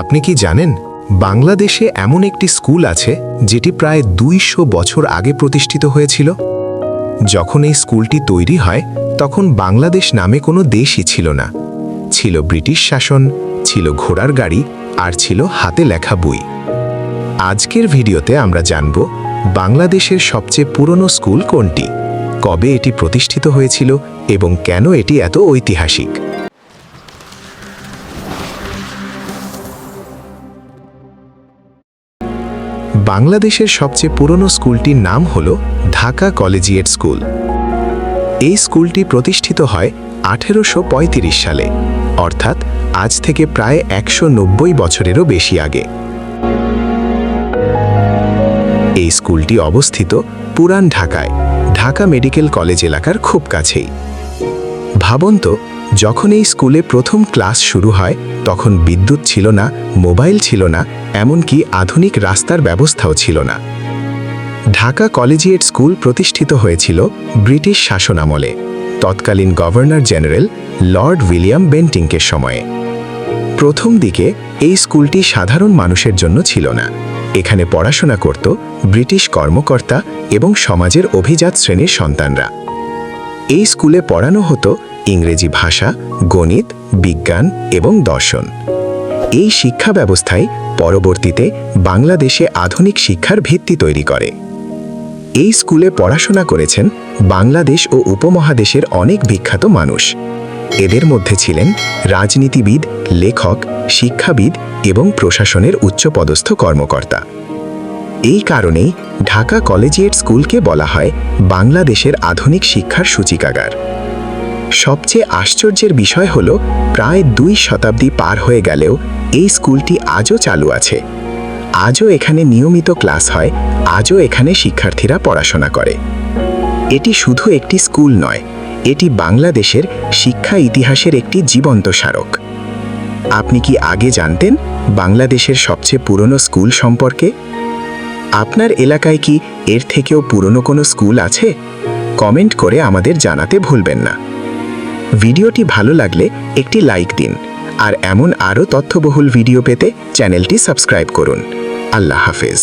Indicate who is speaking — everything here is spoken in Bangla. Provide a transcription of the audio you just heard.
Speaker 1: আপনি কি জানেন, বাংলাদেশে এমন একটি স্কুল আছে যেটি প্রায় দুইশো বছর আগে প্রতিষ্ঠিত হয়েছিল? যখন এই স্কুলটি তৈরি হয়, তখন বাংলাদেশ নামে কোনো দেশই ছিল না। ছিল ব্রিটিশ শাসন, ছিল ঘোড়ার গাড়ি, আর ছিল হাতে লেখা বই। আজকের ভিডিওতে আমরা জানব, বাংলাদেশের সবচেয়ে পুরনো স্কুল কোনটি? কবে এটি প্রতিষ্ঠিত হয়েছিল এবং কেন এটি এত ঐতিহাসিক? বাংলাদেশের সবচেয়ে পুরনো স্কুলটির নাম হল ঢাকা কলেজিয়েট স্কুল। এই স্কুলটি প্রতিষ্ঠিত হয় আঠেরোশো পঁয়ত্রিশ সালে, অর্থাৎ আজ থেকে প্রায় একশো নব্বই বছরেরও বেশি আগে। এই স্কুলটি অবস্থিত পুরান ঢাকায়, ঢাকা মেডিকেল কলেজ এলাকার খুব কাছেই। ভাবুন তো যখন এই স্কুলে প্রথম ক্লাস শুরু হয়, তখন বিদ্যুৎ ছিল না, মোবাইল ছিল না এমনকি আধুনিক রাস্তার ব্যবস্থাও ছিল না। ঢাকা কলেজিয়েট স্কুল প্রতিষ্ঠিত হয়েছিল ব্রিটিশ শাসনামলে, তৎকালীন গভর্নর জেনারেল লর্ড উইলিয়াম বেন্টিংকের সময়ে। প্রথম দিকে এই স্কুলটি সাধারণ মানুষের জন্য ছিল না। এখানে পড়াশোনা করত ব্রিটিশ কর্মকর্তা এবং সমাজের অভিজাত শ্রেণির সন্তানরা। এই স্কুলে পড়ানো হতো ইংরেজি ভাষা, গণিত, বিজ্ঞান এবং দর্শন। এই শিক্ষা ব্যবস্থায় পরবর্তীতে বাংলাদেশে আধুনিক শিক্ষার ভিত্তি তৈরি করে। এই স্কুলে পড়াশোনা করেছেন বাংলাদেশ ও উপমহাদেশের অনেক বিখ্যাত মানুষ। এদের মধ্যে ছিলেন রাজনীতিবিদ, লেখক, শিক্ষাবিদ এবং প্রশাসনের উচ্চপদস্থ কর্মকর্তা। এই কারণেই ঢাকা কলেজিয়েট স্কুলকে বলা হয় বাংলাদেশের আধুনিক শিক্ষার সূচিকাগার। সবচেয়ে আশ্চর্যের বিষয় হল, প্রায় দুই শতাব্দী পার হয়ে গেলেও এই স্কুলটি আজও চালু আছে। আজও এখানে নিয়মিত ক্লাস হয়, আজও এখানে শিক্ষার্থীরা পড়াশোনা করে। এটি শুধু একটি স্কুল নয়, এটি বাংলাদেশের শিক্ষা ইতিহাসের একটি জীবন্ত স্মারক। আপনি কি আগে জানতেন বাংলাদেশের সবচেয়ে পুরনো স্কুল সম্পর্কে? আপনার এলাকায় কি এর থেকেও পুরনো কোনো স্কুল আছে? কমেন্ট করে আমাদের জানাতে ভুলবেন না। ভিডিওটি ভালো লাগলে একটি লাইক দিন, আর এমন আরও তথ্যবহুল ভিডিও পেতে চ্যানেলটি সাবস্ক্রাইব করুন। আল্লাহ হাফেজ।